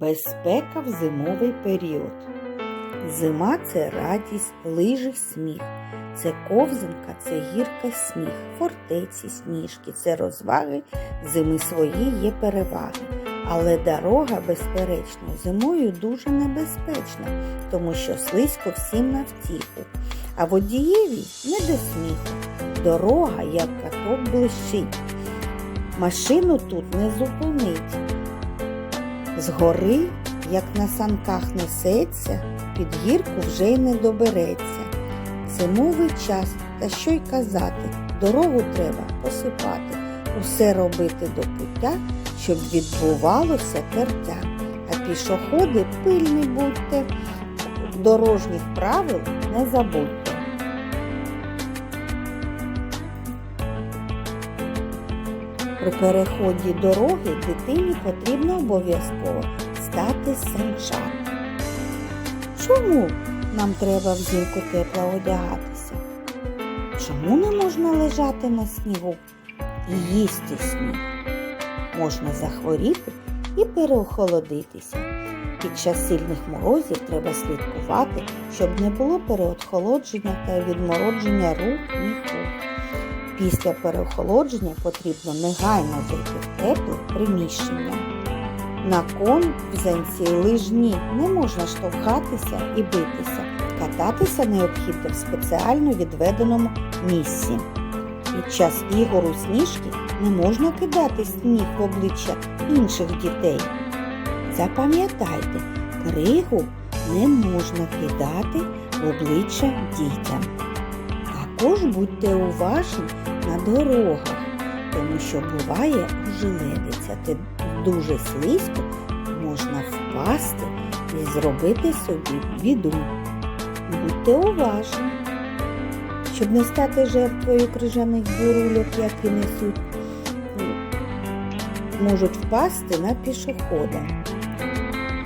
Безпека в зимовий період. Зима це радість, лижі, сміх. Це ковзанка, це гірка сніг, фортеці, сніжки, це розваги, зими свої є переваги. Але дорога, безперечно, зимою дуже небезпечна, тому що слизько всім на втіху. А водієві не до сміху. Дорога, як каток, блищить. Машину тут не зупинить. Згори, як на санках несеться, під гірку вже й не добереться. Зимовий час, та що й казати, дорогу треба посипати, усе робити до пуття, щоб відбувалося тертя. А пішоходи пильні будьте, дорожніх правил не забудьте. При переході дороги дитині потрібно обов'язково стати санчат. Чому нам треба взимку тепло одягатися? Чому не можна лежати на снігу і їсти сніг? Можна захворіти і переохолодитися. Під час сильних морозів треба слідкувати, щоб не було переохолодження та відмородження рук і рук. Після переохолодження потрібно негайно зайти в тепле приміщення. На конзанці лижні не можна штовхатися і битися. Кататися необхідно в спеціально відведеному місці. Під час ігор у сніжки не можна кидати сніг в обличчя інших дітей. Запам'ятайте, кригу не можна кидати в обличчя дітям. Також будьте уважні на дорогах, тому що буває ожеледиця. Ти дуже слизько можна впасти і зробити собі біду. Будьте уважні, щоб не стати жертвою крижаних бурульок, які несуть, можуть впасти на пішохода.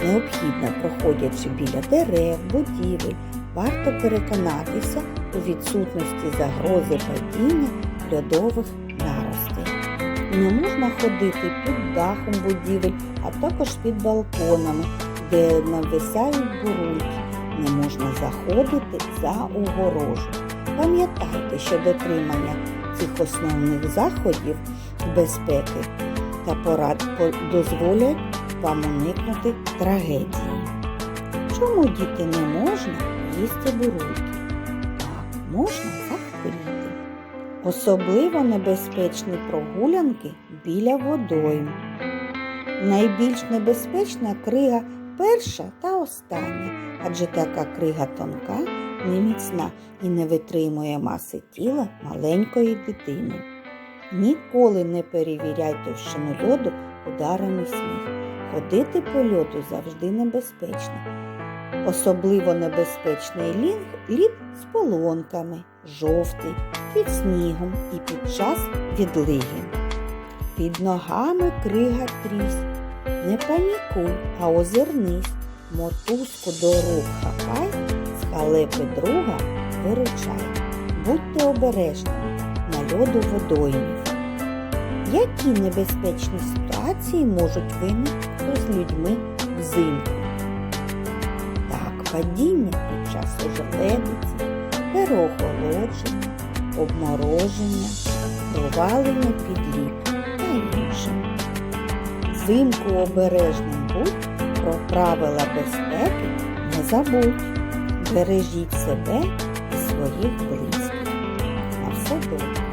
Необхідно, проходячи біля дерев, будівель, варто переконатися у відсутності загрози падіння льодових наростей. Не можна ходити під дахом будівель, а також під балконами, де нависають бурульки. Не можна заходити за огорожу. Пам'ятайте, що дотримання цих основних заходів безпеки та порад дозволять вам уникнути трагедії. Чому діти не можна їсти бурульки? Так, можна захворіти. Особливо небезпечні прогулянки біля водойм. Найбільш небезпечна крига перша та остання, адже така крига тонка, неміцна і не витримує маси тіла маленької дитини. Ніколи не перевіряй товщину льоду ударами сніг. Ходити по льоду завжди небезпечно. Особливо небезпечний лід, лід з полонками, жовтий, під снігом і під час відлиги. Під ногами крига трісь. Не панікуй, а озирнись, мотузку до рук хапай, з друга виручай. Будьте обережними на льоду водоймів. Які небезпечні ситуації можуть виникнути з людьми взимку? Так, падіння під час ожеледиці, переохолодження, обмороження, провалення під лід та інше. Взимку обережним будь про правила безпеки не забудь. Бережіть себе і своїх близьких. На все добре.